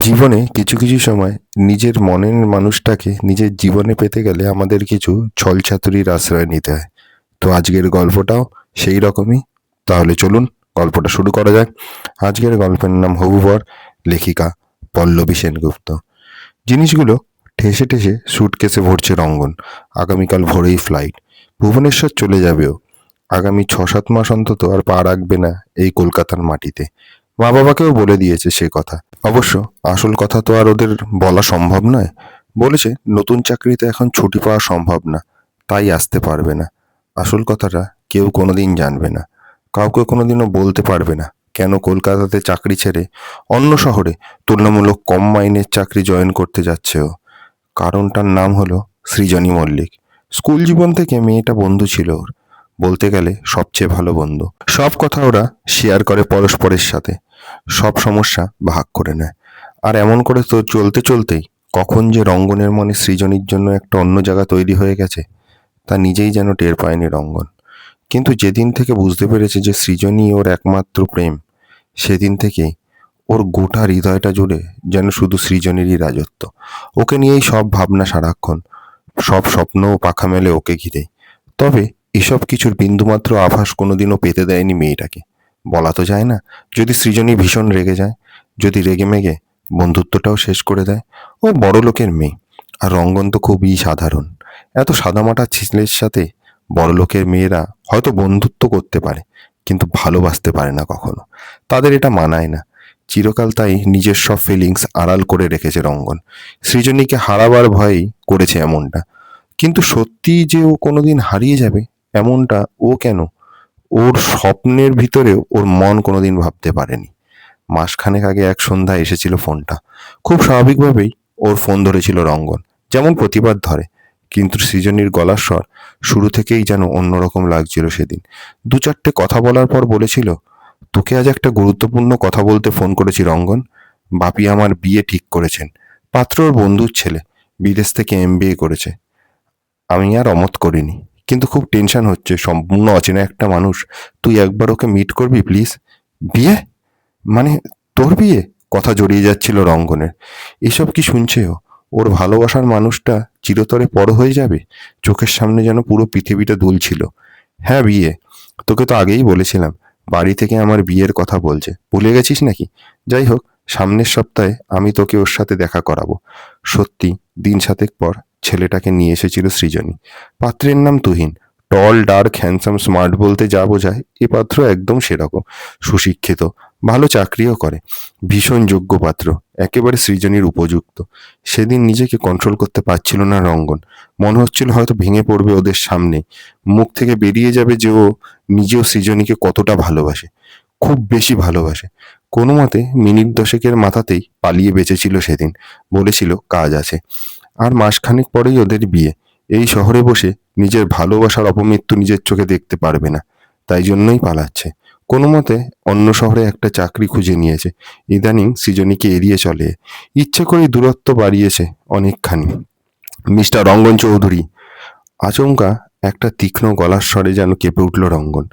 জীবনে কিছু কিছু সময় নিজের মনের মানুষটাকে নিজের জীবনে পেতে গেলে আমাদের কিছু ছলচাতুরির আশ্রয় নিতে হয়। তো আজকের গল্পটাও সেই রকমই। তাহলে চলুন গল্পটা শুরু করা যাক। আজকের গল্পের নাম হবুবর লেখিকা পল্লবী সেনগুপ্ত। জিনিসগুলো ঠেসে ঠেসে সুটকেসে ভরছে রঙ্গন। আগামীকাল ভোরেই ফ্লাইট ভুবনেশ্বর চলে যাবেও। আগামী ছ সাত মাস অন্তত আর পা রাখবে না এই কলকাতার মাটিতে। মা বাবাকেও বলে দিয়েছে সে কথা। অবশ্য আসল কথা তো আর ওদের বলা সম্ভব নয়। বলেছে, নতুন চাকরিতে এখন ছুটি পাওয়া সম্ভব না। তাই আসতে পারবে না। আসল কথাটা কেউ কোনোদিন জানবে না। কাউকে কোনোদিনও বলতে পারবে না। কেন কলকাতাতে চাকরি ছেড়ে অন্য শহরে তুলনামূলক কম মাইনের চাকরি জয়েন করতে যাচ্ছে ও? কারণটার নাম হলো সৃজনী মল্লিক। স্কুল জীবন থেকে মেয়েটা বন্ধু ছিল ওর। বলতে গেলে সবচেয়ে ভালো বন্ধু। সব কথা ওরা শেয়ার করে পরস্পরের সাথে। সব সমস্যা ভাগ করে নেয়। আর এমন করে তো চলতে চলতেই কখন যে রঙ্গনের মনে সৃজনীর জন্য একটা অন্য জায়গা তৈরি হয়ে গেছে, তা নিজেই যেন টের পায়নি রঙ্গন। কিন্তু যেদিন থেকে বুঝতে পেরেছে যে সৃজনী ওর একমাত্র প্রেম, সেদিন থেকেই ওর গোটা হৃদয়টা জুড়ে যেন শুধু সৃজনীরই রাজত্ব। ওকে নিয়েই সব ভাবনা সারাক্ষণ, সব স্বপ্নও পাখা মেলে ওকে ঘিরেই। তবে এসব কিছুর বিন্দুমাত্র আভাস কোনোদিনও পেতে দেয়নি মেয়েটাকে। বলা তো যায় না। যদি সৃজনী ভীষণ রেগে যায়, যদি রেগে মেগে বন্ধুত্বটাও শেষ করে দেয়, ও বড় লোকের মেয়ে। আর রঙ্গন তো খুবই সাধারণ। এত সাদামাটা ছেলের সাথে বড় লোকের মেয়েরা হয়তো বন্ধুত্ব করতে পারে, কিন্তু ভালোবাসতে পারে না কখনো। তাদের এটা মানায় না। চিরকাল তাই নিজের সব ফিলিংস আড়াল করে রেখেছে রঙ্গন। সৃজনীকে হারাবার ভয়েই করেছে এমনটা। কিন্তু সত্যি যে ও কোনোদিন হারিয়ে যাবে, এমনটা ও কেন ওর স্বপ্নের ভিতরেও ওর মন কোনোদিন ভাবতে পারেনি। মাসখানেক আগে এক সন্ধ্যায় এসেছিল ফোনটা। খুব স্বাভাবিকভাবেই ওর ফোন ধরেছিল রঙ্গন, যেমন প্রতিবাদ ধরে। কিন্তু সৃজনীর গলার স্বর শুরু থেকেই যেন অন্যরকম লাগছিল সেদিন। দু চারটে কথা বলার পর বলেছিল, তোকে আজ একটা গুরুত্বপূর্ণ কথা বলতে ফোন করেছি রঙ্গন। বাপি আমার বিয়ে ঠিক করেছেন। পাত্র ওর বন্ধুর ছেলে। বিদেশ থেকে এম করেছে। আমি আর অমত করিনি। কিন্তু খুব টেনশন হচ্ছে। সম্পূর্ণ অচেনা একটা মানুষ। তুই একবার ওকে মিট করবি প্লিজ বিয়ে? মানে তোর বিয়ে? কথা জড়িয়ে যাচ্ছিল রঙ্গনের। এসব কি শুনছে ওর ভালোবাসার মানুষটা চিরতরে পর হয়ে যাবে? চোখের সামনে যেন পুরো পৃথিবীটা দুলছিল। হ্যাঁ বিয়ে। তোকে তো আগেই বলেছিলাম। বাড়ি থেকে আমার বিয়ের কথা বলছে। ভুলে গেছিস নাকি? যাই হোক, সামনের সপ্তাহে আমি তোকে ওর সাথে দেখা করাবো। সত্যি, দিন সাতেক পর ছেলেটাকে নিয়ে এসেছিল সৃজনী। পাত্রের নাম Tuhin. Tall, dark, handsome, smart বলতে যা বোঝায়, এ পাত্র একদম সেরকম। সুশিক্ষিত, ভালো চাকরিও করে। ভীষণ যোগ্য পাত্র, একেবারে সৃজনীর উপযুক্ত। সেদিন নিজেকে কন্ট্রোল করতে পারছিল না রঙ্গন। মনে হচ্ছিল হয়তো ভেঙে পড়বে ওদের সামনে। মুখ থেকে বেরিয়ে যাবে যে ও নিজেও সৃজনীকে কতটা ভালোবাসে। খুব বেশি ভালোবাসে। কোনো মতে মিনিট দশেকের মাথাতেই পালিয়ে বেঁচেছিল সেদিন। বলেছিল, কাজ আছে। আর মাসখানেক পরেই ওদের বিয়ে। এই শহরে বসে নিজের ভালোবাসার অপমৃত্যু নিজের চোখে দেখতে পারবে না। তাই জন্যই পালাচ্ছে। কোনো মতে অন্য শহরে একটা চাকরি খুঁজে নিয়েছে। ইদানিং সৃজনীকে এড়িয়ে চলে। ইচ্ছে করেই দূরত্ব বাড়িয়েছে অনেকখানি। মিস্টার রঙ্গন চৌধুরী, আচমকা একটা তীক্ষ্ণ গলার স্বরে যেন কেঁপে উঠল রঙ্গন।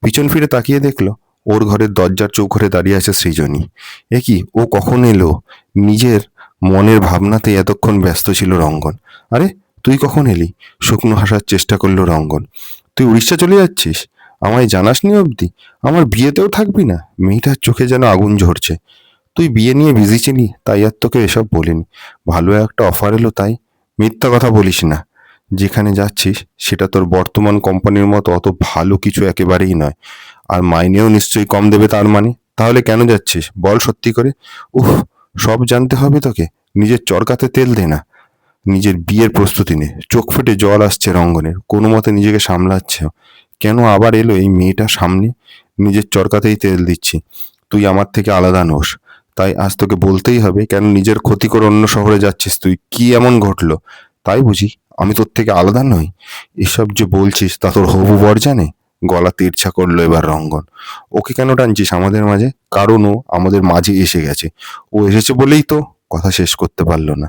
পিছন ফিরে তাকিয়ে দেখল, ওর ঘরের দরজার চৌঘরে দাঁড়িয়ে আছে সৃজনী। এ কি? ও কখন এলো? নিজের মনের ভাবনাতে এতক্ষণ ব্যস্ত ছিল রঙ্গন। আরে, তুই কখন এলি? শুকনো হাসার চেষ্টা করল রঙ্গন। তুই উড়িষ্যা চলে যাচ্ছিস? আমায় জানাসনি অবধি? আমার বিয়েতেও থাকবি না? মেয়েটার চোখে যেন আগুন ঝরছে। তুই বিয়ে নিয়ে বিজি ছিলি, তাই আর তোকে এসব বলিনি। ভালো একটা অফার এলো তাই। মিথ্যা কথা বলিস না। যেখানে যাচ্ছিস, সেটা তোর বর্তমান কোম্পানির মতো অত ভালো কিছু একেবারেই নয়। আর মাইনেও নিশ্চয়ই কম দেবে তার মানে। তাহলে কেন যাচ্ছিস? বল সত্যি করে। উহ সব জানতে হবে তোকে। নিজের চরকাতে তেল দে না। নিজের বিয়ের প্রস্তুতি নে। চোখ ফেটে জল আসছে রঙ্গনের। কোনো মতে নিজেকে সামলাচ্ছে। কেন আবার এলো এই মেয়েটা সামনে? নিজের চরকাতেই তেল দিচ্ছি। তুই আমার থেকে আলাদা নোস। তাই আজ তোকে বলতেই হবে, কেন নিজের ক্ষতি করে অন্য শহরে যাচ্ছিস তুই? কি এমন ঘটলো? তাই বুঝি, আমি তোর থেকে আলাদা নই? এসব যে বলছিস তা তোর হবু বর জানে? গলা তিরছা করল এবার রঙ্গন। ওকে কেন টানছিস আমাদের মাঝে? কারণ ও আমাদের মাঝে এসে গেছে। ও এসেছে বলেই তো কথা শেষ করতে পারল না।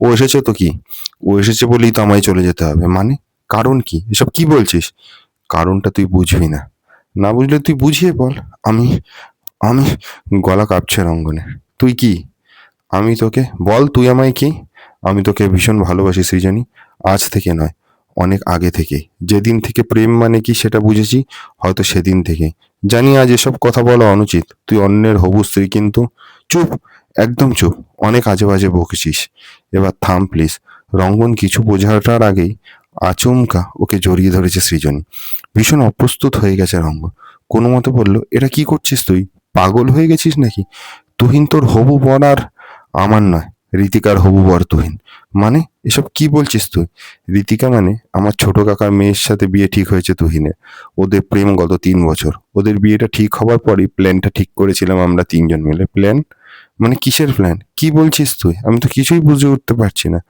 ও এসেছে তো কি? ও এসেছে বলেই তো আমায় চলে যেতে হবে। মানে? কারণ কি? এসব কি বলছিস? কারণটা তুই বুঝবি না। না বুঝলে তুই বুঝিয়ে বল। আমি আমি গলা কাঁপছে রঙ্গনে তুই কি? আমি তোকে, বল তুই আমায় কি? আমি তোকে ভীষণ ভালোবাসি সৃজনী। আজ থেকে নয়। অনেক আগে থেকে। যেদিন থেকে প্রেম মানে কি সেটা বুঝেছি, হয়তো সেদিন থেকে। জানি আজ এসব কথা বলা অনুচিত। তুই অন্যের হবু স্ত্রী কিন্তু? চুপ, একদম চুপ। অনেক আজে বাজে বকেছিস। এবার থাম প্লিজ রঙ্গন কিছু বোঝাটার আগেই আচমকা ওকে জড়িয়ে ধরেছে সৃজনী। ভীষণ অপ্রস্তুত হয়ে গেছে রঙ্গন। কোনো মতে বলল, এটা কি করছিস তুই? পাগল হয়ে গেছিস নাকি? তুহিন তোর হবু বর আর আমার নয়। রীতিকার হবু বর তুহিন মানে এসব কি বলছিস তুই? রীতিকা মানে আমার ছোট কাকার মেয়ের সাথে বিয়ে ঠিক হয়েছে তুহিনের। ওদের প্রেম গত তিন বছর। ওদের বিয়েটা ঠিক হবার পরই প্ল্যানটা ঠিক করেছিলাম আমরা তিনজন মিলে। প্ল্যান মানে কিসের প্ল্যান কি বলছিস তুই? আমি তো কিছুই বুঝে উঠতে পারছি না।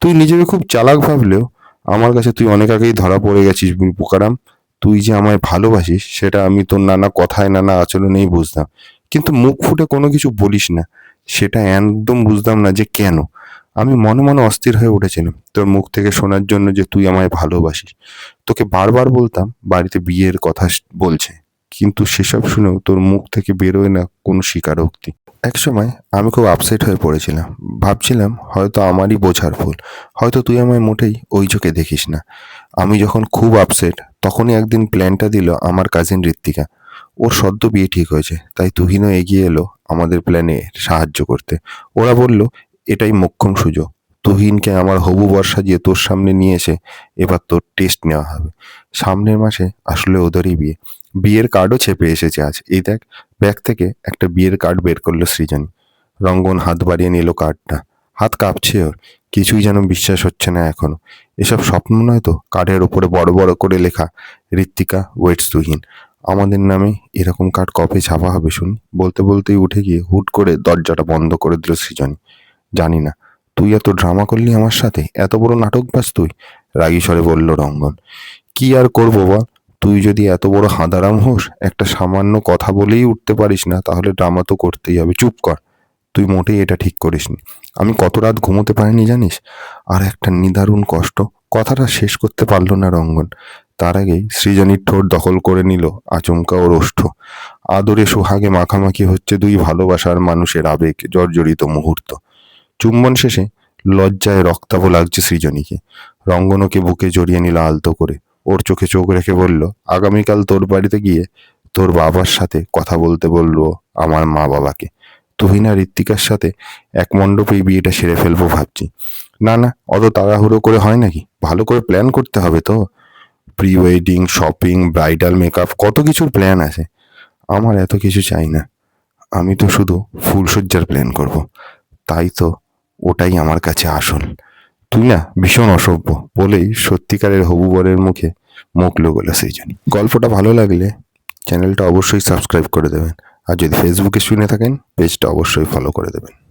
তুই নিজেকে খুব চালাক ভাবলেও আমার কাছে তুই অনেক আগেই ধরা পড়ে গেছিস পোকারাম তুই যে আমায় ভালোবাসিস, সেটা আমি তোর নানা কথায়, নানা আচরণেই বুঝতাম। কিন্তু মুখ ফুটে কোনো কিছু বলিস না। সেটা একদম বুঝতাম না যে কেন। আমি মনে মনে অস্থির হয়ে উঠেছিলাম। তোর মুখ থেকে শোনার জন্য যে তুই আমায় ভালোবাসিস। তোকে বারবার বলতাম, বাড়িতে বিয়ের কথা বলছে। কিন্তু সেসব শুনেও তোর মুখ থেকে বেরোয় না কোনো স্বীকারোক্তি। এক সময় আমি খুব আপসেট হয়ে পড়েছিলাম। ভাবছিলাম, হয়তো আমারই বোঝার ভুল। হয়তো তুই আমায় মোটেই ওই চোখে দেখিস না। আমি যখন খুব আপসেট তখনই একদিন প্ল্যানটা দিল আমার কাজিন ঋত্বিকা। ওর সদ্য বিয়ে ঠিক হয়েছে, তাই তুহিনও এগিয়ে এলো আমাদের প্ল্যানে সাহায্য করতে। ওরা বলল, এটাই মোক্ষম সুযোগ। তুহিনকে আমার হবু বর সাজিয়ে তোর সামনে নিয়ে এসে এবার তোর টেস্ট নেওয়া হবে। সামনের মাসে আসলে ওদেরই বিয়ে। বিয়ের কার্ডও চেপে এসেছে আজ। এই দেখ, ব্যাগ থেকে একটা বিয়ের কার্ড বের করল সৃজনী। রঙ্গন হাত বাড়িয়ে নিল কার্ডটা হাত কাঁপছে ওর। কিছুই যেন বিশ্বাস হচ্ছে না এখনও। এসব স্বপ্ন নয় তো? কার্ডের ওপরে বড় বড় করে লেখা, ঋত্বিকা ওয়েটস তুহিন। আমাদের নামে এরকম কার্ড কবে ছাপা হবে শুনি। বলতে বলতেই উঠে গিয়ে হুট করে দরজাটা বন্ধ করে দিল সৃজনী। জানি না, তুই এত ড্রামা করলি আমার সাথে? এত বড় নাটক বাস তুই? রাগী স্বরে বলল রঙ্গন। কি আর করব বল? তুই যদি এত বড় হাঁদারাম হোস, একটা সামান্য কথা বলেই উঠতে পারিস না, তাহলে ড্রামা তো করতেই হবে। চুপ কর। তুই মোটেই এটা ঠিক করিসনি আমি কত রাত ঘুমোতে পারিনি জানিস? আর একটা নিদারুণ কষ্ট। কথাটা শেষ করতে পারল না রঙ্গন। তার আগেই সৃজনীর ঠোঁট দখল করে নিল আচমকা ওর ওষ্ঠ আদরে সোহাগে মাখামাখি হচ্ছে দুই ভালোবাসার মানুষের আবেগ, জর্জরিত মুহূর্ত। চুম্বন শেষে লজ্জায় রক্তাভ লাগছে সৃজনীকে। রঙ্গনকে বুকে জড়িয়ে নিল আলতো করে। ওর চোখে চোখ রেখে বলল, আগামীকাল তোর বাড়িতে গিয়ে তোর বাবার সাথে কথা বলতে বলল আমার মা বাবাকে। তুহিনা ঋত্বিকার সাথে এক মণ্ডপেই বিয়েটা সেরে ফেলব ভাবছি। না না, অত তাড়াহুড়ো করে হয় নাকি? ভালো করে প্ল্যান করতে হবে তো। Pre wedding shopping bridal makeup কত কিছুর প্ল্যান আছে। আমার এত কিছু চাই না। আমি তো শুধু ফুলসজ্জার প্ল্যান করব। তাই তো ওটাই আমার কাছে আসল। তুই না ভীষণ অসভ্য, বলেই সত্যিকারের হবু বরের মুখে মুখ সেই জন্য গল্পটা ভালো লাগলে চ্যানেলটা অবশ্যই সাবস্ক্রাইব করে দেবেন। আর যদি ফেসবুকে শুনে থাকেন পেজটা অবশ্যই ফলো করে দেবেন।